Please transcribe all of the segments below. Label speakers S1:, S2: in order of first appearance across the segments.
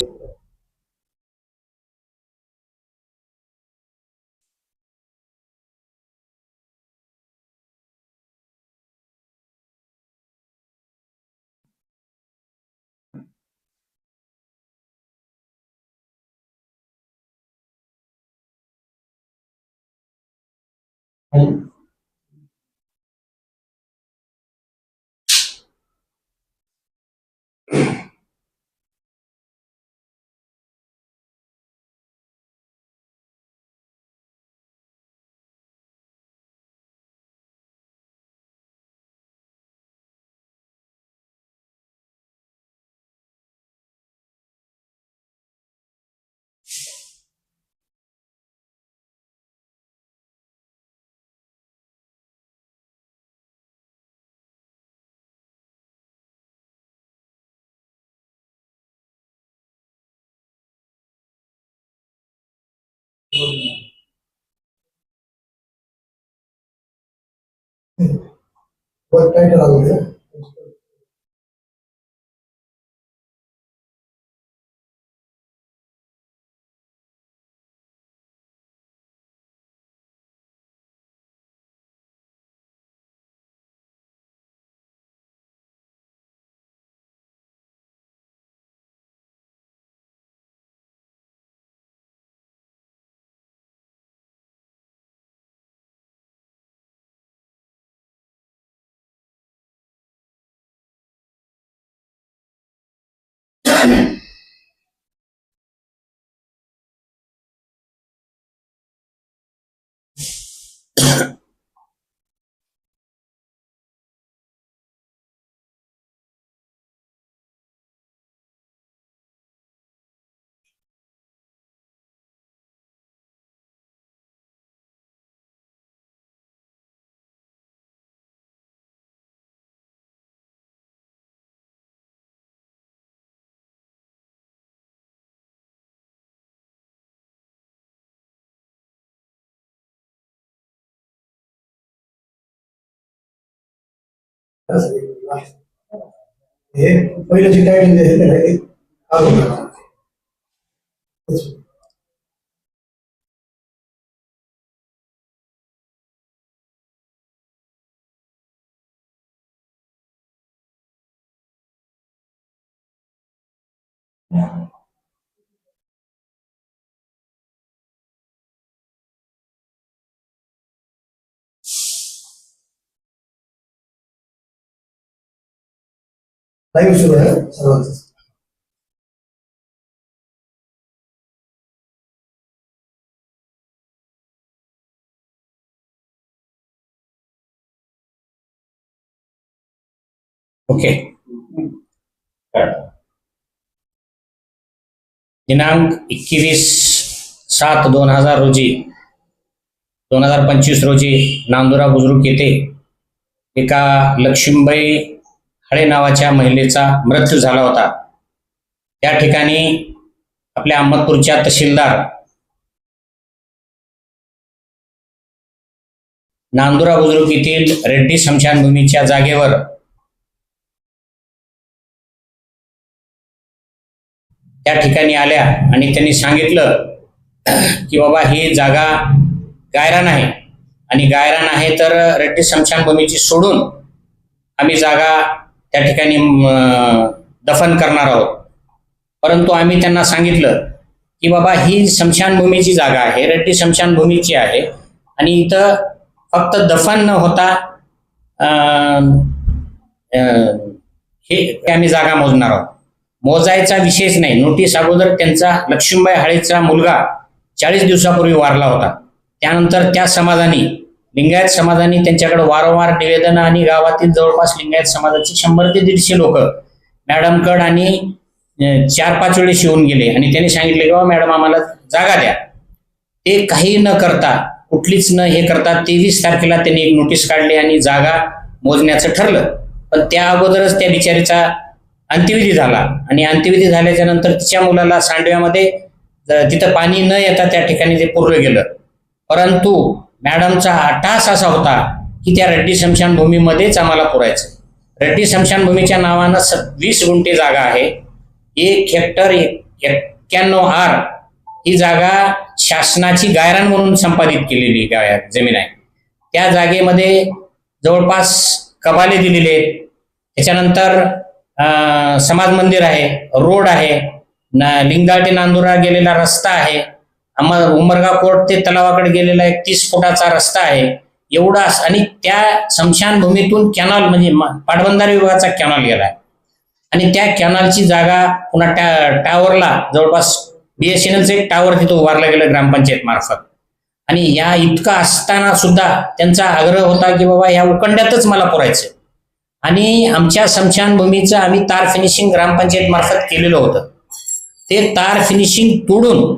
S1: वर काय करावं हे पहिलं जे टायटल आहे त्याला एक लाईव्ह सुरू आहे. सर्वांचं.
S2: ओके दिनांक एकवीस सात दोन हजार रोजी दोन हजार पंचवीस रोजी नांदुरा बुजुर्ग येथे एका लक्ष्मीबाई हळे नावाच्या महिलेचा मृत्यू झाला होता. त्या ठिकाणी आपल्या अहमदपूरच्या तहसीलदार नांदुरा बुद्रुक येथील रेड्डी स्मशानभूमीच्या जागेवर त्या ठिकाणी आल्या आणि त्यांनी सांगितलं की बाबा ही जागा गायरान आहे. आणि गायरान आहे तर रेड्डी स्मशानभूमीची सोडून आम्ही जागा त्या ठिकाणी दफन करणार आहोत. परंतु आम्ही त्यांना सांगितलं की बाबा ही स्मशानभूमीची जागा आहे रट्टी स्मशानभूमीची आहे आणि इथं फक्त दफन न होता हे आम्ही जागा मोजणार आहोत. मोजायचा विषयच नाही. नोटीस अगोदर त्यांचा लक्ष्मीबाई हाळेचा मुलगा चाळीस दिवसापूर्वी वारला होता. त्यानंतर त्या समाजाने लिंगायत समाजाने त्यांच्याकडे वारंवार निवेदन आणि गावातील जवळपास लिंगायत समाजाचे शंभर ते दीडशे लोक मॅडमकड आणि चार पाच वेळेस येऊन गेले. आणि त्यांनी सांगितले की मॅडम आम्हाला जागा द्या. ते काही न करता कुठलीच न हे करता तेवीस तारखेला त्यांनी एक नोटीस काढली आणि जागा मोजण्याचं ठरलं. पण त्या अगोदरच त्या बिचारीचा अंत्यविधी झाला. आणि अंत्यविधी झाल्याच्यानंतर तिच्या मुलाला सांडव्यामध्ये तिथं पाणी न येता त्या ठिकाणी ते पुरलं गेलं. परंतु मॅडमचा टास असा होता की त्या रेड्डी स्मशानभूमीमध्येच आम्हाला पुरायचं. रेड्डी स्मशानभूमीच्या नावानं स वीस गुंठे जागा आहे. एक हेक्टर एक्क्याण्णव आर ही जागा शासनाची गायरान म्हणून संपादित केलेली गाय जमीन आहे. त्या जागेमध्ये जवळपास कबाले दिलेले आहेत. त्याच्यानंतर समाज मंदिर आहे रोड आहे न- लिंगाळ ते नांदुरा गेलेला रस्ता आहे. उमरगा कोर्ट ते तलावाकडे गेलेला एक तीस फुटाचा रस्ता आहे. एवढा आणि त्या स्मशानभूमीतून कॅनॉल म्हणजे पाटबंधारे विभागाचा कॅनॉल गेलाय. आणि त्या कॅनॉलची जागा पुन्हा त्या टावरला जवळपास बीएसएनएलचं एक टावर तिथं उभारलं गेलं ग्रामपंचायत मार्फत. आणि या इतका असताना सुद्धा त्यांचा आग्रह होता की बाबा या उखंड्यातच मला पुरायचं आणि आमच्या स्मशानभूमीचं आम्ही तार फिनिशिंग ग्रामपंचायत मार्फत केलेलं होतं. ते तार फिनिशिंग तोडून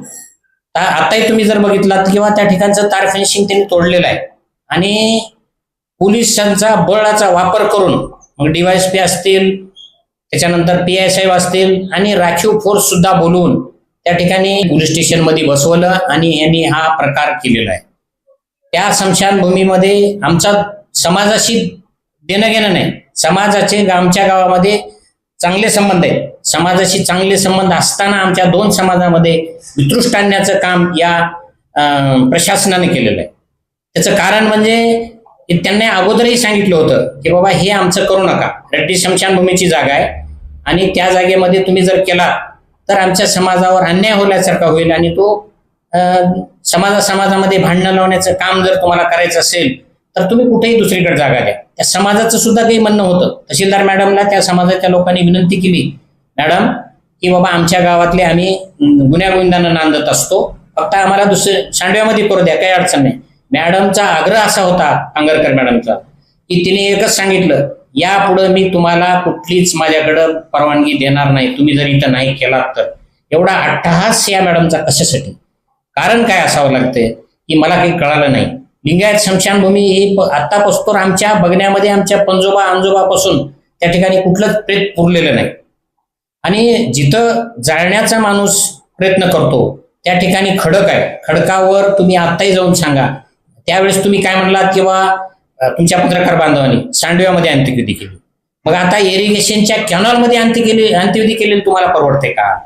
S2: आताही तुम्ही जर बघितलात किंवा त्या ठिकाणचं तार फेन्सिंग त्यांनी तोडलेलं आहे. आणि पोलिसांचा बळाचा वापर करून मग डीवायएसपी असतील त्याच्यानंतर पी आय साहेब असतील आणि राखीव फोर्स सुद्धा बोलून त्या ठिकाणी पोलीस स्टेशनमध्ये बसवलं आणि यांनी हा प्रकार केलेला आहे. त्या स्मशानभूमीमध्ये आमचा समाजाशी देणं घेणं नाही. समाजाचे आमच्या गावामध्ये चांगले संबंध आहेत. समाजाशी चांगले संबंध असताना आमच्या दोन समाजामध्ये वितृष्ट आणण्याचं काम या प्रशासनाने केलेलं आहे. त्याचं कारण म्हणजे त्यांनी अगोदरही सांगितलं होतं की बाबा हे आमचं करू नका. रेड्डी स्मशानभूमीची जागा आहे आणि त्या जागेमध्ये तुम्ही जर केला तर आमच्या समाजावर अन्याय होण्यासारखा होईल आणि तो समाजा समाजामध्ये भांडणं लावण्याचं काम जर तुम्हाला करायचं असेल तर तुम्ही कुठेही दुसरीकडे जागा द्या त्या समाजाचं सुद्धा काही म्हणणं होतं. तहसीलदार मॅडमला त्या समाजाच्या लोकांनी विनंती केली. मॅडम की बाबा आमच्या गावातले आम्ही गुन्ह्या नांदत असतो. फक्त आम्हाला दुसरे सांडव्यामध्ये करू द्या काही अडचण नाही. मॅडमचा आग्रह असा होता आंगरकर मॅडमचा की तिने एकच सांगितलं यापुढे मी तुम्हाला कुठलीच माझ्याकडं परवानगी देणार नाही. तुम्ही जर इथं नाही केलात तर. एवढा अट्टहास या मॅडमचा कशासाठी? कारण काय असावं लागतंय? की मला काही कळालं नाही. लिंगायत स्मशानभूमी ही आत्ता आतापासून आमच्या बघण्यामध्ये आमच्या पंजोबा अंजोबापासून त्या ठिकाणी कुठलंच प्रेत पुरलेलं नाही. आणि जिथं जाळण्याचा माणूस प्रयत्न करतो त्या ठिकाणी खडक आहे. खडकावर तुम्ही आत्ताही जाऊन सांगा. त्यावेळेस तुम्ही काय म्हणलात किंवा तुमच्या पत्रकार बांधवांनी सांडव्यामध्ये अंत्यविधी केली. मग आता इरिगेशनच्या कॅनॉलमध्ये अंत्य केली अंत्यविधी केलेली तुम्हाला परवडते का?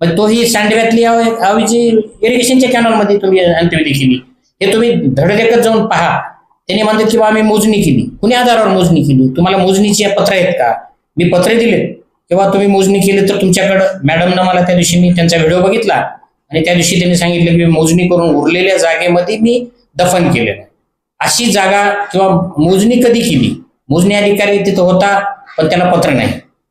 S2: मग तोही सांडव्यातली हवी- हवीची इरिगेशनच्या कॅनॉलमध्ये तुम्ही अंत्यविधी केली. हे तुम्ही धडधडकत जाऊन पहा. त्यांनी म्हणतात की बा आम्ही मोजणी केली. कुणी आधारावर मोजणी केली? तुम्हाला मोजणीची पत्र आहेत का? मी पत्रे दिले. किंवा तुम्ही मोजणी केली तर तुमच्याकडं मॅडमनं मला त्या दिवशी मी त्यांचा व्हिडिओ बघितला. आणि त्या दिवशी त्यांनी सांगितलं की मोजणी करून उरलेल्या जागेमध्ये मी दफन केलेलं अशी जागा किंवा मोजणी कधी केली? मोजणी अधिकारी तिथं होता पण त्याला पत्र नाही.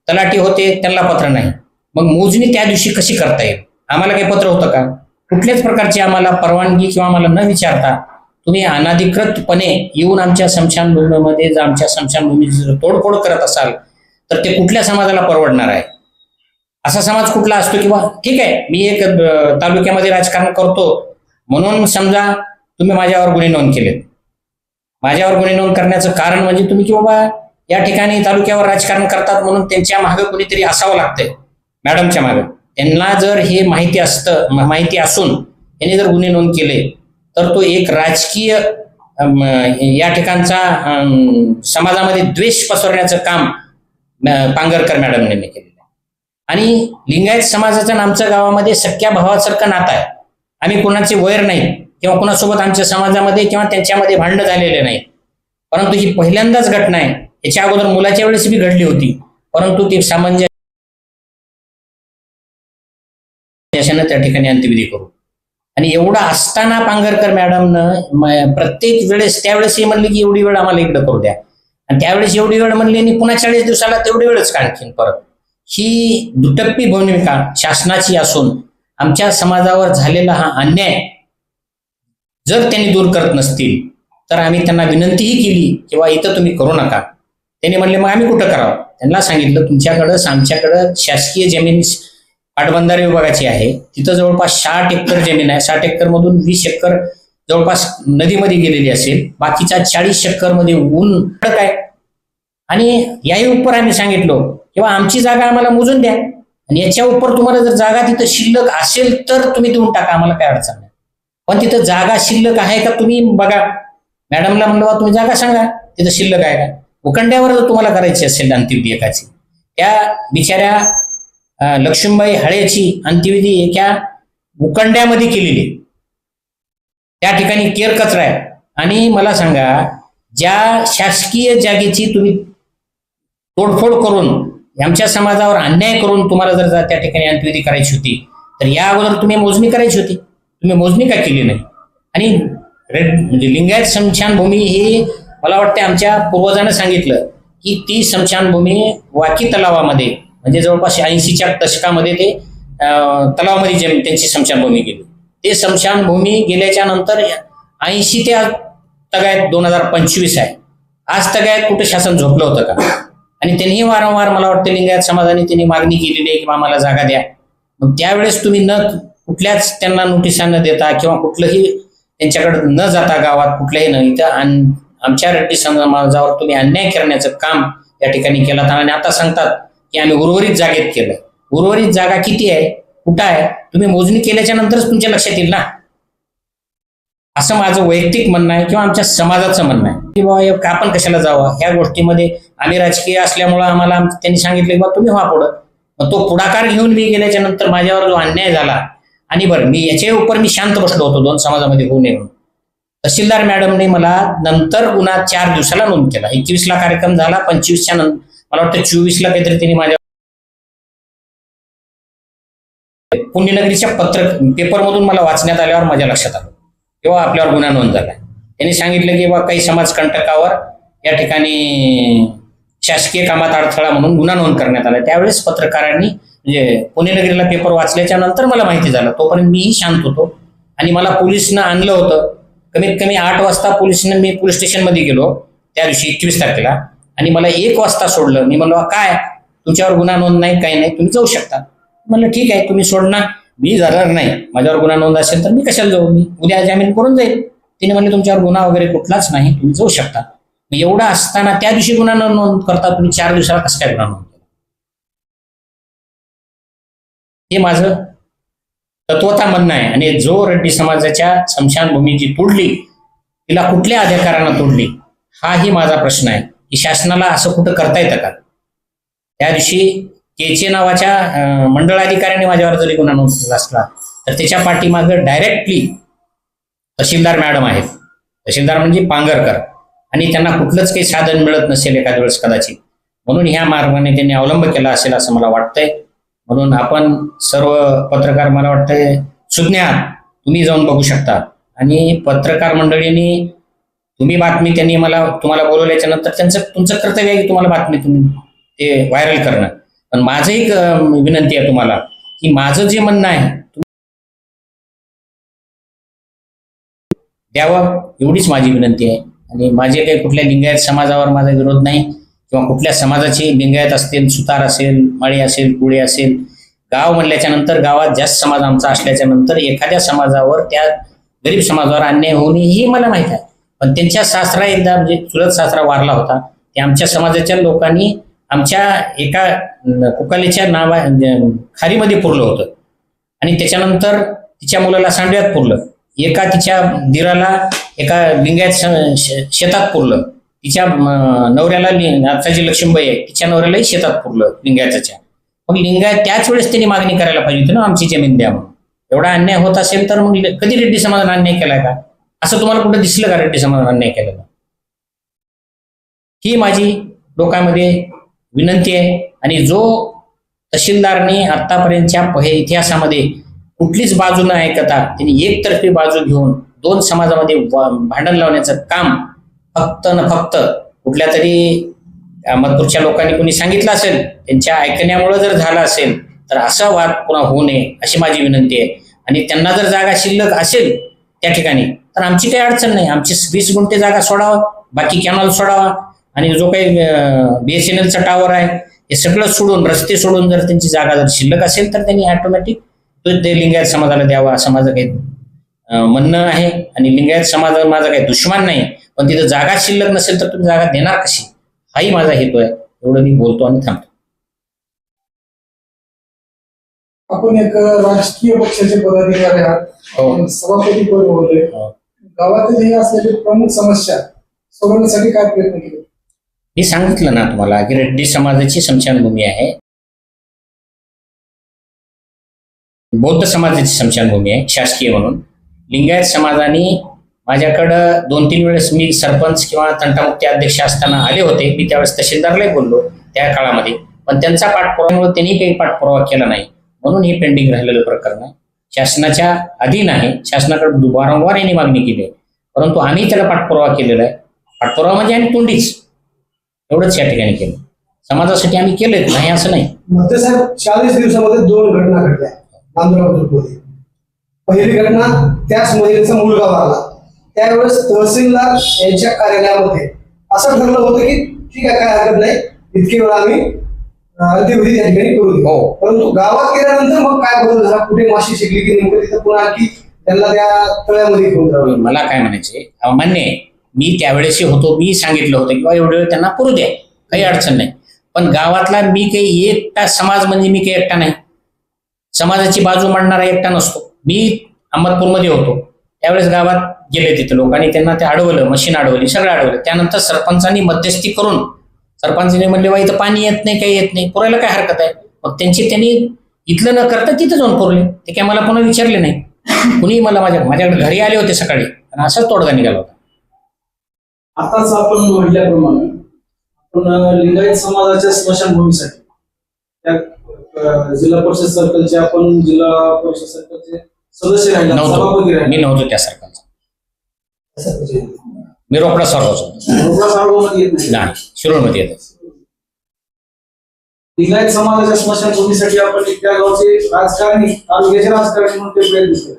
S2: तलाठी होते त्यांना पत्र नाही. मग मोजणी त्या दिवशी कशी करता येईल? आम्हाला काही पत्र होतं का? कुठल्याच प्रकारची आम्हाला परवानगी किंवा आम्हाला न विचारता तुम्ही अनाधिकृतपणे येऊन आमच्या स्मशानभूमीमध्ये जर आमच्या स्मशानभूमीची जर तोडफोड करत असाल तर ते कुठल्या समाजाला परवडणार आहे? असा समाज कुठला असतो किंवा ठीक आहे मी एक तालुक्यामध्ये राजकारण करतो म्हणून समजा तुम्ही माझ्यावर गुन्हे नोंद केलेत. माझ्यावर गुन्हे नोंद करण्याचं कारण म्हणजे तुम्ही की बाबा या ठिकाणी तालुक्यावर राजकारण करतात म्हणून त्यांच्या मागे कुणीतरी असावं लागतंय मॅडमच्या मागे. त्यांना जर हे माहिती असतं माहिती असून यांनी जर गुन्हे नोंद केले तर तो एक राजकीय या ठिकाणचा समाजामध्ये द्वेष पसरण्याचं काम अ, पांगरकर मॅडमने केलेलं आहे. आणि लिंगायत समाजाचं आमच्या गावामध्ये सख्या भावासारखं नातं आहे. आम्ही कोणाचे वैर नाही किंवा कोणासोबत आमच्या समाजामध्ये किंवा त्यांच्यामध्ये भांडणं झालेले नाही. परंतु ही पहिल्यांदाच घटना आहे. याच्या अगोदर मुलाच्या वेळेस बी घडली होती. परंतु ती सामंजस्य त्याच्यानं त्या ठिकाणी अंत्यविधी करू. आणि एवढं असताना पांगरकर मॅडमनं प्रत्येक वेळेस त्यावेळेस हे म्हणले की एवढी वेळ आम्हाला इकडे करू द्या. आणि त्यावेळेस एवढी वेळ म्हणली आणि पुन्हा चाळीस दिवसाला तेवढी वेळच का आणखीन परत. ही दुटप्पी भूमिका शासनाची असून आमच्या समाजावर झालेला हा अन्याय जर त्यांनी दूर करत नसतील तर आम्ही त्यांना विनंतीही केली किंवा इथं तुम्ही करू नका. त्यांनी म्हणले मग आम्ही कुठं करावं? त्यांना सांगितलं तुमच्याकडं आमच्याकडं शासकीय जमीन पाटबंधारे विभागाची आहे. तिथं जवळपास साठ एकर जमीन आहे. साठ एकर मधून वीस एकर जवळपास नदीमध्ये गेलेली असेल. बाकीच्या चाळीस एकरमध्ये ऊन खडक आहे. आणि याही उपर आम्ही सांगितलो किंवा आमची जागा आम्हाला मोजून द्या. आणि याच्या उपर तुम्हाला जर जागा तिथं शिल्लक असेल तर तुम्ही देऊन टाका. आम्हाला काय अडचण नाही. पण तिथं जागा शिल्लक आहे का तुम्ही बघा. मॅडमला म्हणलं तुम्ही जागा सांगा. तिथं शिल्लक आहे का? उखंड्यावर जर तुम्हाला करायची असेल अंतिम एकाची त्या बिचाऱ्या लक्ष्मीबाई हळेची अंत्यविधी एका उकंड्यामध्ये केलेली. आहे. त्या ठिकाणी केर कचरा आहे. आणि मला सांगा ज्या शासकीय जागेची तुम्ही तोडफोड करून आमच्या समाजावर अन्याय करून तुम्हाला जर त्या ठिकाणी अंत्यविधी करायची होती तर या अगोदर तुम्ही मोजणी करायची होती. तुम्ही मोजणी का केली नाही? आणि रेड म्हणजे लिंगायत स्मशानभूमी ही मला वाटतं आमच्या पूर्वजानं सांगितलं की ती स्मशानभूमी वाकी तलावामध्ये म्हणजे जवळपास ऐंशीच्या दशकामध्ये ते अं, तलावामध्ये जे त्यांची स्मशानभूमी गेली. ते स्मशानभूमी गेल्याच्यानंतर ऐंशी ते तगायत दोन हजार पंचवीस आहे. आज तगायत कुठं शासन झोपलं होतं का? आणि त्यांनी वारंवार मला वाटतं लिंगायत समाजाने त्यांनी मागणी केलेली आहे की आम्हाला जागा द्या. मग त्यावेळेस तुम्ही न कुठल्याच त्यांना नोटिसा न देता किंवा कुठलंही त्यांच्याकडे न जाता गावात कुठल्याही न इथं आमच्या रेड्डी समाजावर तुम्ही अन्याय करण्याचं काम या ठिकाणी केलं आणि आता सांगतात की आम्ही उर्वरित जागेत केलं उर्वरित जागा किती आहे? कुठं आहे? तुम्ही मोजणी केल्याच्या नंतरच तुमच्या लक्षात येईल ना? असं माझं वैयक्तिक म्हणणं आहे किंवा आमच्या समाजाचं म्हणणं आहे. की बाबा आपण कशाला जावं? ह्या गोष्टीमध्ये आम्ही राजकीय असल्यामुळं आम्हाला त्यांनी सांगितलं की बा तुम्ही व्हा पुढं. मग तो पुढाकार घेऊन मी गेल्याच्यानंतर माझ्यावर जो अन्याय झाला आणि बरं मी याच्या उपर मी शांत बसलो होतो दोन समाजामध्ये होऊ नये म्हणून तहसीलदार मॅडमने मला नंतर गुन्हा चार दिवसाला नोंद केला. एकवीसला कार्यक्रम झाला पंचवीसच्या नंतर मला वाटतं चोवीसला काहीतरी त्यांनी माझ्या पुण्यनगरीच्या पत्र पेपरमधून मला वाचण्यात आल्यावर माझ्या लक्षात आलं. तेव्हा आपल्यावर गुन्हा नोंद झाला. त्यांनी सांगितलं की बा काही समाजकंटकावर या ठिकाणी शासकीय कामात अडथळा म्हणून गुन्हा नोंद करण्यात आला. त्यावेळेस पत्रकारांनी म्हणजे पुणेनगरीला पेपर वाचल्याच्या नंतर मला माहिती झालं. तोपर्यंत मीही शांत होतो. आणि मला पोलिसनं आणलं होतं. कमीत कमी आठ वाजता पोलिसनं मी पोलीस स्टेशनमध्ये गेलो. त्या दिवशी एकवीस तारखेला. आणि मला एक वाजता सोडलं. मी म्हणलं काय? तुमच्यावर गुन्हा नोंद नाही काही नाही. तुम्ही जाऊ शकता. म्हणलं ठीक आहे तुम्ही सोडणार मी जाणार नाही. माझ्यावर गुन्हा नोंद असेल तर मी कशाला जाऊ? मी उद्या जामीन करून जाईल. तिने म्हणले तुमच्यावर गुन्हा वगैरे कुठलाच नाही. तुम्ही जाऊ शकता. मग एवढं असताना त्या दिवशी गुन्हा न नोंद करता तुम्ही चार दिवसाला कसं काय गुन्हा नोंद केला? हे माझं तत्वता म्हणणं आहे. आणि जो रेड्डी समाजाच्या स्मशानभूमी जी तोडली तिला कुठल्या अधिकारानं तोडली हाही माझा प्रश्न आहे. शासनाला असं कुठं करता येतं का? त्या दिवशी केचे नावाच्या अं, मंडळाधिकाऱ्याने माझ्यावर जरी गुन्हा नोंद असला तर त्याच्या पाठीमागं डायरेक्टली तहसीलदार मॅडम आहेत. तहसीलदार म्हणजे पांगरकर. आणि त्यांना कुठलंच काही साधन मिळत नसेल एखाद्या वेळेस कदाचित. म्हणून ह्या मार्गाने त्यांनी अवलंब केला असेल असं मला वाटतंय. म्हणून आपण सर्व पत्रकार मला वाटतंय सुज्ञ आहात तुम्ही जाऊन बघू शकता. आणि पत्रकार मंडळींनी तुम्ही बातमी त्यांनी मला तुम्हाला बोलवल्याच्या नंतर त्यांचं तुमचं कर्तव्य आहे की तुम्हाला बातमी तुम्ही ते व्हायरल करणं. पण माझं एक विनंती आहे तुम्हाला की माझं जे म्हणणं आहे द्यावं एवढीच माझी विनंती आहे. आणि माझे काही कुठल्या लिंगायत समाजावर माझा विरोध नाही किंवा कुठल्या समाजाची लिंगायत असतील सुतार असेल माळी असेल कुळे असेल गाव म्हणल्याच्या नंतर गावात जास्त समाज आमचा असल्याच्या नंतर एखाद्या समाजावर त्या गरीब समाजावर अन्याय होणे ही मला माहीत आहे. पण त्यांच्या सासरा एकदा म्हणजे चुलत सासरा वारला होता ते आमच्या समाजाच्या लोकांनी आमच्या एका कुकालीच्या नावा म्हणजे खारीमध्ये पुरलं होतं. आणि त्याच्यानंतर तिच्या मुलाला सांडव्यात पुरलं. एका तिच्या दिराला एका लिंगायत शेतात पुरलं. तिच्या नवऱ्याला आता जी लक्ष्मीबाई आहे तिच्या नवऱ्यालाही शेतात पुरलं लिंगायताच्या. मग लिंगायत त्याच वेळेस त्यांनी मागणी करायला पाहिजे होती ना आमची जमीन द्या म्हणून. एवढा अन्याय होत असेल तर मग कधी रेड्डी समाजाने अन्याय केलाय का? असं तुम्हाला कुठं दिसलं का रेड्डी समाजाने अन्याय केलेला? ही माझी लोकांमध्ये विनंती आहे आणि जो तहसीलदारने आतापर्यंतच्या पहे इतिहासामध्ये कुठलीच बाजू न ऐकता त्यांनी एकतर्फी बाजू घेऊन दोन समाजामध्ये भांडण लावण्याचं काम फक्त न फक्त कुठल्या तरी अहमदपूरच्या लोकांनी कोणी सांगितलं असेल त्यांच्या ऐकण्यामुळे जर झालं असेल तर असा वाद पुन्हा होऊ नये अशी माझी विनंती आहे. आणि त्यांना जर जागा शिल्लक असेल त्या ठिकाणी तर आमची काही अडचण नाही. आमची वीस गुंठे जागा सोडावा बाकी कॅनॉल सोडावा. आणि जो काही बीएसएनएलचा टावर आहे हे सगळं सोडून रस्ते सोडून जर त्यांची जागा जर शिल्लक असेल तर त्यांनी ऑटोमॅटिक तो ते लिंगायत समाजाला द्यावा असं माझं काही म्हणणं आहे. आणि लिंगायत समाज माझा काही दुश्मन नाही. पण तिथं जागा शिल्लक नसेल तर तुम्ही जागा देणार कशी? हाही माझा हेतू आहे. एवढं मी बोलतो आणि थांबतो.
S1: आपण एक राजकीय पक्षाचे पदाधिकारी आहात.
S2: हो.
S1: सभापती पद. गावातील हे असलेली प्रमुख समस्या सोडवण्यासाठी काय प्रयत्न केले?
S2: मी सांगितलं ना तुम्हाला की रेड्डी समाजाची स्मशानभूमी आहे. बौद्ध समाजाची स्मशानभूमी आहे शासकीय म्हणून. लिंगायत समाजाने माझ्याकडं दोन तीन वेळेस मी सरपंच किंवा तंटामुक्ती अध्यक्ष असताना आले होते. मी त्यावेळेस तहसीलदारलाही बोललो त्या काळामध्ये. पण त्यांचा पाठपुराव्यामुळे त्यांनी काही पाठपुरावा केला नाही. म्हणून हे पेंडिंग राहिलेलं प्रकरण आहे. शासनाच्या अधीन आहे. शासनाकडे वारंवार यांनी मागणी केली आहे. परंतु आम्ही त्याला पाठपुरावा केलेला आहे. पाठपुरावा म्हणजे आम्ही तोंडीच. एवढंच या ठिकाणी केलं. समाजासाठी आम्ही केलेच नाही असं नाही.
S1: मग साहेब चाळीस दिवसामध्ये दोन घटना घडल्या नांदुरा पहिली घटना त्याच महिलेचा मुलगा वारला. त्यावेळेस तहसीलदार यांच्या कार्यालयामध्ये असं ठरलं होतं की ठीक आहे काय हरकत नाही. इतके वेळा आम्ही अं, अंत्यविधी त्या ठिकाणी करू. परंतु गावात गेल्यानंतर मग काय बदल झाला? कुठे माशी शिकली की नेमकं तिथं पुन्हा आणखी त्यांना त्या तळ्यामध्ये घेऊन जावं.
S2: मला काय म्हणायचे मान्य आहे मी त्यावेळेसही होतो मी सांगितलं होतं की बा एवढे वेळ त्यांना करू द्या काही अडचण नाही. पण गावातला मी काही एकटा समाज म्हणजे मी काही एकटा नाही. समाजाची बाजू मांडणारा एकटा नसतो. मी अहमदपूरमध्ये होतो. त्यावेळेस गावात गेले तिथे लोकांनी त्यांना ते अडवलं मशीन अडवली सगळं अडवलं. त्यानंतर सरपंचांनी मध्यस्थी करून सरपंचांनी म्हणले बा इथं पाणी येत नाही काही येत नाही. पुरायला काय हरकत आहे? मग त्यांची त्यांनी इथलं न करता तिथं जाऊन पुरले. ते काय मला पुन्हा विचारले नाही. कुणी मला माझ्या माझ्याकडे घरी आले होते सकाळी. आणि असाच तोडगा निघाला होता.
S3: आताच आपण म्हटल्याप्रमाणे आपण लिंगायत समाजाच्या स्मशानभूमीसाठी त्या जिल्हा परिषद सर्कलचे आपण जिल्हा परिषद सर्कलचे सदस्य राहिले
S2: मी नव्हतो त्या सरकारचा. मी
S3: सार्वमत येत नाही.
S2: नाही शिरोळमध्ये येतो
S3: लिंगायत समाजाच्या स्मशानभूमीसाठी आपण एक त्या गावचे राजकारणी तालुक्याचे राजकारणी म्हणून ते प्रयत्न केले.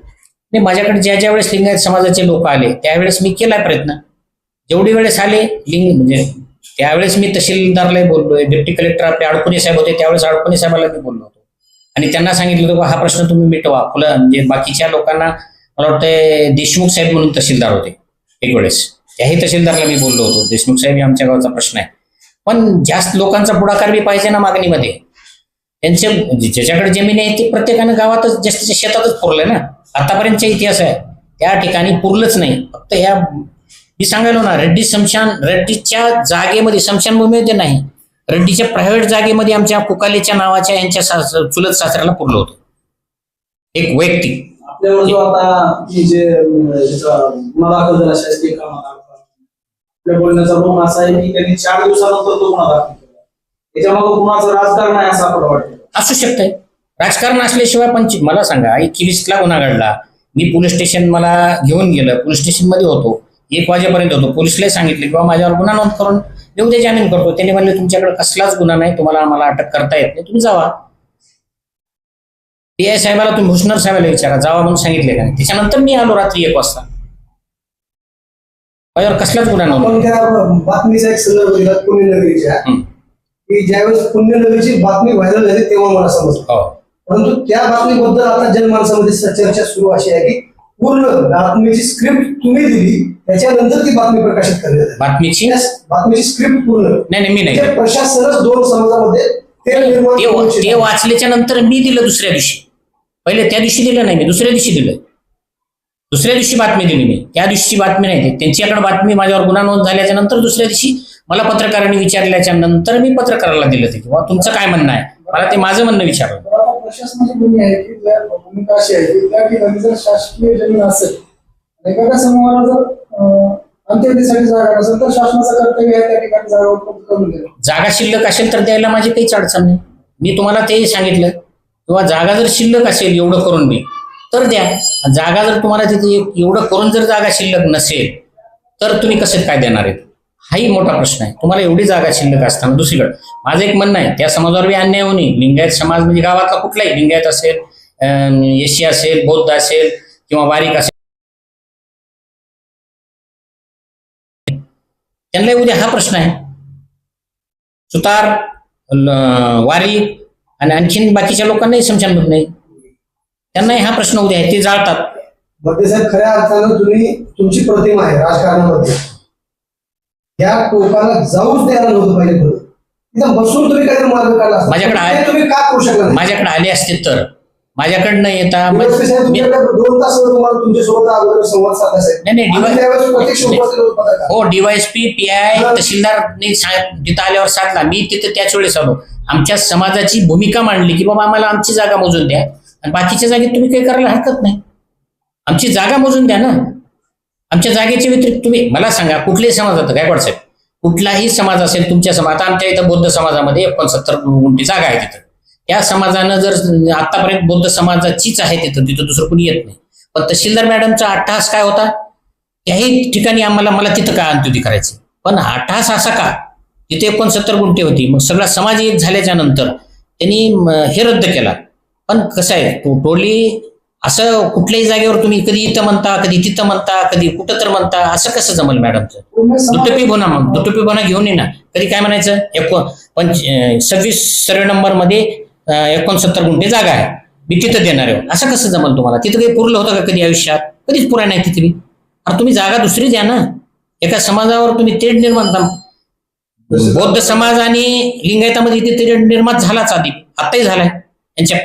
S2: नाही माझ्याकडे ज्या ज्या वेळेस लिंगायत समाजाचे लोक आले त्यावेळेस मी केलाय प्रयत्न. जेवढी वेळेस आले लिंग म्हणजे त्यावेळेस मी तहसीलदारलाही बोललोय डिप्टी कलेक्टर आपले अडकुणे साहेब होते त्यावेळेस अडकुणे साहेबाला मी बोललो होतो. आणि त्यांना सांगितलं होतं "बा, हा प्रश्न तुम्ही मिटवा. फुलं म्हणजे बाकीच्या लोकांना मला वाटतं देशमुख साहेब म्हणून तहसीलदार होते एक वेळेस. त्याही तहसीलदारला मी बोललो होतो. देशमुख साहेब हे आमच्या गावचा प्रश्न आहे. पण जास्त लोकांचा पुढाकार बी पाहिजे ना मागणीमध्ये. त्यांचे म्हणजे ज्याच्याकडे जमीन आहे ते प्रत्येकानं गावातच जास्तीच्या शेतातच पुरलंय ना. आतापर्यंतचा इतिहास आहे. त्या ठिकाणी पुरलंच नाही. फक्त ह्या मी सांगायलो ना रेड्डी शमशान रेड्डीच्या जागेमध्ये स्मशानभूमीमध्ये नाही. रेड्डीच्या प्रायव्हेट जागेमध्ये आमच्या कुकालेच्या नावाच्या यांच्या चुलत सासऱ्याला पुरलं होतं. एक वैयक्तिक.
S3: आपल्या बोलण्याचा रोम असा आहे की त्यांनी चार दिवसानंतर तो गुन्हा दाखल केला. कुणाचं राजकारण आहे असं आपल्याला वाटतं?
S2: असू शकतंय राजकारण असल्याशिवाय पण मला सांगा एकवीसला गुन्हा घडला. मी पोलीस स्टेशन मला घेऊन गेलं. पोलीस स्टेशनमध्ये होतो. एक वाजेपर्यंत होतो. पोलिसलाही सांगितले किंवा माझ्यावर गुन्हा नोंद करून मी उद्या जामीन करतो. त्यांनी म्हणले तुमच्याकडे कसलाच गुन्हा नाही. तुम्हाला आम्हाला अटक करता येत नाही. तुम्ही जावा. पी आय साहेबाला तुम्ही भुसनर साहेबाला विचारा. जावा म्हणून सांगितले का नाही? त्याच्यानंतर मी आलो रात्री एक वाजता. माझ्यावर कसलाच गुन्हा नोंद
S1: आपण त्या बातमीचा एक संदर्भ दिला पुण्यनगरीच्या
S2: हम्म.
S1: की ज्यावेळेस पुण्यनगरीची बातमी व्हायरल झाली तेव्हा मला समजलं.
S2: हो.
S1: परंतु त्या बातमीबद्दल आता जनमानसामध्ये स- चर्चा सुरू अशी आहे की पूर्ण बातमीची स्क्रिप्ट तुम्ही दिली त्याच्यानंतर ती बातमी प्रकाशित करण्यात आली.
S2: बातमीची?
S1: बातमीची स्क्रिप्ट पूर्ण.
S2: नाही नाही मी नाही.
S1: प्रशासनच दोन समाजामध्ये ते निर्माण
S2: ते
S1: करू.
S2: वाचल्याच्या नंतर मी दिलं दुसऱ्या दिवशी. पहिले त्या दिवशी दिलं नाही मी दुसऱ्या दिवशी दिलं. दुसऱ्या दिवशी बातमी दिली मी. त्या दिवशीची बातमी नाही. त्यांच्याकडे बातमी माझ्यावर गुन्हा नोंद झाल्याच्यानंतर दुसऱ्या दिवशी मला पत्रकारांनी विचारल्याच्या नंतर मी पत्रकाराला दिलं ते. किंवा तुमचं काय म्हणणं आहे? मला ते माझं म्हणणं विचारलं.
S4: तर आता प्रशासनाची भूमी आहे की त्या भूमिका अशी आहे की त्या ठिकाणी जर शासकीय जमीन असेल आणि एखाद्या समूहाला जर अंत्यविधीसाठी जागा नसेल तर शासनाचं कर्तव्य आहे त्या ठिकाणी जागा उपलब्ध करून देणं.
S2: जागा शिल्लक असेल तर द्यायला माझी काहीच अडचण नाही. मी तुम्हाला ते सांगितलं. किंवा जागा जर शिल्लक असेल एवढं करून मी तर द्या. जागा जर तुम्हाला तिथे एवढं करून जर जागा शिल्लक नसेल तर तुम्ही कसं काय देणार आहेत? हाही मोठा प्रश्न आहे. तुम्हाला एवढी जागा शिल्लक असताना दुसरीकडे माझं एक म्हणणं आहे त्या समाजावर बी अन्याय होणे लिंगायत समाज म्हणजे गावातला कुठलाही लिंगायत असेल एशी असेल बौद्ध असेल किंवा वारीक असेल त्यांना उद्या हा प्रश्न आहे. सुतार वारी आणि आणखीन बाकीच्या लोकांनाही समशान नाही त्यांनाही हा प्रश्न उद्या आहे ते जाळतात
S1: बद्दे साहेब खऱ्या अर्थानं तुम्ही तुमची प्रतिमा आहे राजकारणामध्ये या टोकाला जाऊच द्यायला नव्हतं पाहिजे बसून तुम्ही काहीतरी मार्ग काढला असता.
S2: माझ्याकडे आहे.
S1: ते तुम्ही का करू शकला नाही?
S2: माझ्याकडे आले असते तर माझ्याकडे न येता मग
S1: दिवस साहेब
S2: मी-
S1: तुमच्याकडे दोन तास तुम्हाला तुमच्यासोबत अगोदर संवाद.
S2: नाही, नाही,
S1: आम्ही
S2: दिवस-
S1: त्यावेळेस प्रत्यक्ष उपस्थित होतो पत्रकार.
S2: हो डीवायएसपी पी आय तहसीलदार तिथं आल्यावर सांगला मी तिथे त्याच वेळेस आलो आमच्या समाजाची भूमिका मांडली की बाबा आम्हाला आमची जागा मोजून द्या आणि बाकीच्या जागेत तुम्ही काही करायला हरकत नाही. आमची जागा मोजून द्या ना. आमच्या जागेच्या व्यतिरिक्त तुम्ही मला सांगा कुठल्याही समाजात काय साहेब कुठलाही समाज असेल तुमच्या समाज आता आमच्या इथं बौद्ध समाजामध्ये एकोणसत्तर गुंठी जागा आहे तिथं. त्या समाजानं जर आतापर्यंत बौद्ध समाजाचीच आहे तिथं तिथं दुसरं कुणी येत नाही. पण तहसीलदार मॅडमचा अट्टहास काय होता? त्याही ठिकाणी आम्हाला मला तिथं काय अंत्युती करायची? पण अट्टहास असा का? तिथे एकोणसत्तर गुंठे होती. मग सगळा समाज एक झाल्याच्यानंतर त्यांनी हे रद्द केला. पण कसं आहे टोटली असं कुठल्याही जागेवर तुम्ही कधी इथं म्हणता कधी तिथं म्हणता कधी कुठं तर म्हणता असं कसं जमल मॅडमचं दुटपी बोना मग दुटपी बोना घेऊन ये ना. कधी काय म्हणायचं? एको पंच सव्वीस सर्वे नंबरमध्ये एकोणसत्तर गुंठे जागा आहे. मी तिथं देणार आहे. असं कसं जमल तुम्हाला? तिथं काही पुरलं होतं का कधी आयुष्यात? कधीच पुरा नाही तिथे मी अरे तुम्ही जागा दुसरी द्या ना. एका समाजावर तुम्ही तेढ निर्माण बौद्ध समाज आणि लिंगायतामध्ये इथे तेढ निर्माण झालाच आधी. आताही झालाय. यांच्या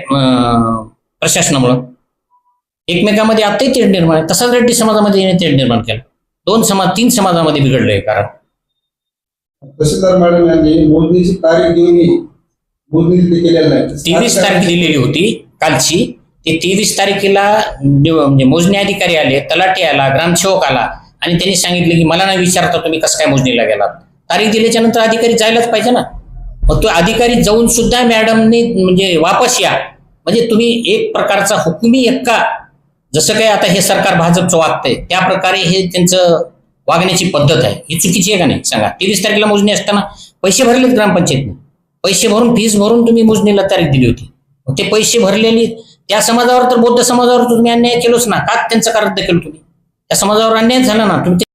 S2: प्रशासनामुळं. एकमेकामध्ये आताही तेढ निर्माण तसाच रेड्डी समाजामध्ये याने तेढ निर्माण केला. दोन समाज तीन समाजामध्ये बिघडलंय कारण.
S5: तहसीलदार मॅडम यांनी मोजणीची तारीख मोजणी केलेली नाही.
S2: तेवीस तारीख दिलेली होती कालची. ते तेवीस तारखेला म्हणजे मोजणी अधिकारी आले तलाठी आला ग्रामसेवक आला आणि त्यांनी सांगितलं की मला नाही विचारता तुम्ही कसं काय मोजणीला गेलात. तारीख दिल्याच्या नंतर अधिकारी जायलाच पाहिजे ना. मग तो अधिकारी जाऊन सुद्धा मॅडमने म्हणजे वापस या. म्हणजे तुम्ही एक प्रकारचा हुकुमी एक्का जसं काय आता हे सरकार भाजपचं वागतंय त्या प्रकारे हे त्यांचं वागण्याची पद्धत आहे. ही चुकीची आहे का नाही? सांगा. तेवीस तारखेला मोजणी असताना पैसे भरलेत ग्रामपंचायतने. पैसे भरून फीस भरून तुम्ही मोजणीला तारीख दिली होती. मग ते पैसे भरलेली त्या समाजावर तर बौद्ध समाजावर तुम्ही अन्याय केलोच ना. का त्यांचं कार्य केलं तुम्ही? त्या समाजावर अन्याय झाला ना. तुम्ही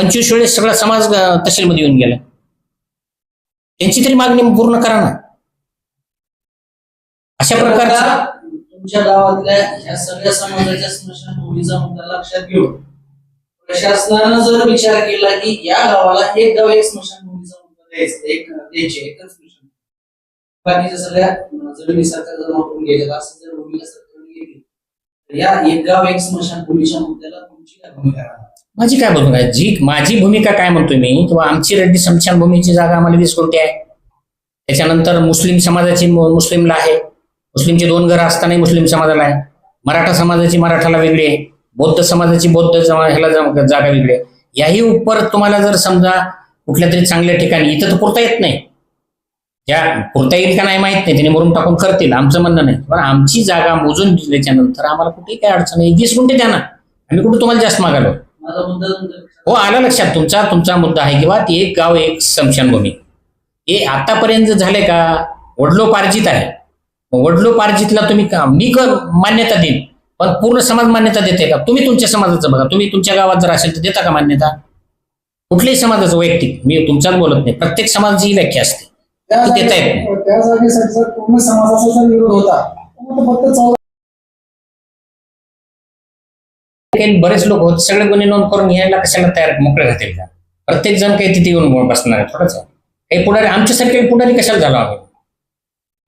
S2: पंचवीस वेळेस सगळा समाज अं, तहसीलमध्ये येऊन गेला. त्यांची तरी मागणी पूर्ण करा ना. अशा प्रकारचा
S3: तुमच्या गावातल्या ह्या सगळ्या समाजाच्या स्मशानभूमीचा मुद्दा लक्षात घेऊन प्रशासनानं जर विचार केला की या गावाला एक गाव एक स्मशानभूमीचा मुद्दा द्यायचा एक द्यायचे एकच स्मशान बाकीच्या सगळ्या जमिनी सरकार जमा करून घ्यायच्या असं जर भूमिका सरकारने घेतली तर या एक गाव एक स्मशानभूमीच्या मुद्द्याला तुमची काय भूमिका राहणार?
S2: माझी काय भूमिका आहे जी माझी भूमिका काय म्हणतोय मी? किंवा आमची रेड्डी स्मशानभूमीची जागा आम्हाला वीस कोटी आहे. त्याच्यानंतर मुस्लिम समाजाची मुस्लिमला आहे. मुस्लिमचे दोन घरं असतानाही मुस्लिम समाजाला आहे. मराठा समाजाची मराठाला वेगळी आहे. बौद्ध समाजाची बौद्ध ह्याला जागा वेगळी आहे. याही उपर तुम्हाला जर समजा कुठल्या तरी चांगल्या ठिकाणी इथं तर पुरता येत नाही. ज्या पुरता येईल का नाही माहीत नाही. त्याने मरून टाकून करतील. आमचं म्हणणं नाही. पण आमची जागा मोजून दिल्याच्या नंतर आम्हाला कुठेही काय अडचण नाही. वीस गुंठे द्या ना. आम्ही कुठे तुम्हाला जास्त मागालो हो आला लक्षात. तुमचा तुमचा मुद्दा आहे किंवा ती एक गाव एक स्मशानभूमी हे आतापर्यंत झालंय का? वडलोपार्जित आहे. वडलोपार्जितला तुम्ही का मी क मान्यता देईन. पण पूर्ण समाज मान्यता देते का? तुम्ही तुमच्या समाजाचं बघा. तुम्ही तुमच्या गावात जर असेल तर देता का मान्यता? कुठल्याही समाजाचं वैयक्तिक. मी तुमचाच बोलत नाही. प्रत्येक समाजाची ही व्याख्या असते. देता येत
S4: जागे-
S2: काही बरेच लोक होते सगळे गुन्हे नोंद करून यायला कशाला तयार मोकळे घातील का? प्रत्येक जण काही तिथे येऊन बसणार आहे थोडंच काही पुढारी आमच्यासारखे पुढारी कशाला झालो आम्ही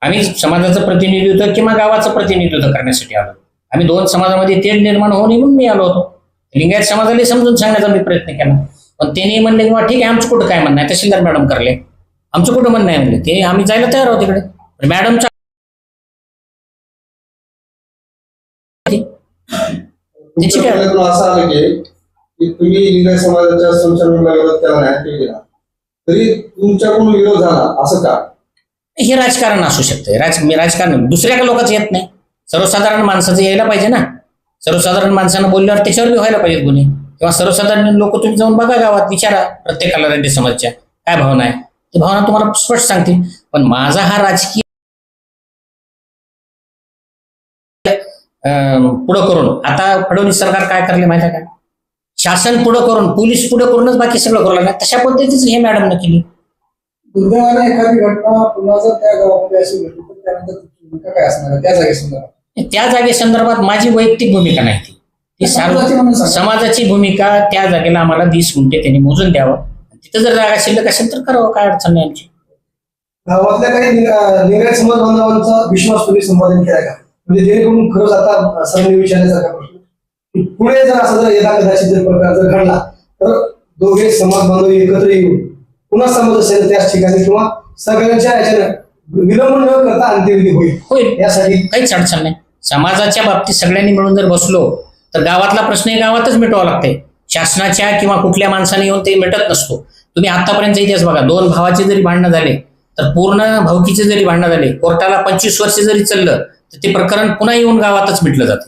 S2: आम्ही समाजाचं प्रतिनिधित्व किंवा गावाचं प्रतिनिधित्व करण्यासाठी आलो. आम्ही दोन समाजामध्ये तेढ निर्माण होऊन म्हणून मी आलो होतो. लिंगायत समाजाला समजून सांगण्याचा मी प्रयत्न केला. पण त्यांनी म्हणले किंवा ठीक आहे आमचं कुठं काय म्हणणं आहे? तहसीलदार मॅडम करले. आमचं कुठं म्हणणं आहे? म्हणले. ते आम्ही जायला तयार आहोत तिकडे मॅडमचा काय
S5: तुमच्या असं आलं की की तुम्ही लिंगायत समाजाच्या संचालनाला विरोध केला नाही ते केला तरी तुमच्याकडून विरोध झाला असं का?
S2: हे राजकारण असू शकतं राज मी राजकारण दुसऱ्या का लोकांचं येत नाही. सर्वसाधारण माणसाचं यायला पाहिजे ना. सर्वसाधारण माणसानं बोलल्यावर त्याच्यावर बी व्हायला पाहिजे गुन्हे. किंवा सर्वसाधारण लोक तुम्ही जाऊन बघा गावात विचारा प्रत्येकाला रेड्डी समाजच्या. काय भावना आहे? ती भावना तुम्हाला स्पष्ट सांगतील. पण माझा हा राजकीय पुढं करून. आता फडणवीस सरकार काय करले माहिती आहे का? शासन पुढं करून पोलीस पुढं करूनच बाकी सगळं करू लागलं तशा पद्धतीच हे मॅडमनं केली.
S4: दुर्दैवाने एखादी घटना पुन्हा जर त्या गावामध्ये अशी घडली तर त्यानंतर भूमिका काय असणार? त्या जागेसंदर्भात
S2: त्या जागेसंदर्भात माझी वैयक्तिक भूमिका नाही ती. ती
S4: समाजाची
S2: भूमिका त्या जागेला आम्हाला वीस गुंठे त्यांनी मोजून द्यावं. तिथं जर जागा शिल्लक असेल तर करावं काय अडचण नाही आमची.
S1: गावातल्या काही समाज बांधवांचा विश्वास तुम्ही संपादन केलाय का? म्हणजे जेणेकरून खरंच आता सरांनी विचारण्यासारखा प्रश्न. पुढे जर असं जर एका कदाचित जर प्रकार जर घडला तर दोघे समाज बांधव एकत्र येऊन पुन्हा समज असेल त्याच ठिकाणी किंवा सगळ्यांच्या याच्यानं विलंब न करता अंत्यविधी होईल.
S2: होईल.
S1: यासाठी
S2: काहीच अडचण नाही. समाजाच्या बाबतीत सगळ्यांनी मिळून जर बसलो तर गावातला प्रश्न हे गावातच मिटवावा लागते शासनाच्या किंवा कुठल्या माणसाने येऊन ते मिटत नसतो. तुम्ही आतापर्यंत इतिहास बघा दोन भावाचे जरी भांडणं झाले तर पूर्ण भावकीचे जरी भांडणं झाले कोर्टाला पंचवीस वर्ष जरी चाललं ते प्रकरण पुन्हा येऊन गावातच मिटलं जातं.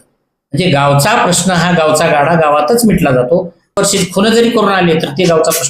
S2: म्हणजे गावचा प्रश्न हा गावचा गाढा गावातच मिटला जातो. वर्षी खुनं जरी करून आले तर ते गावचा प्रश्न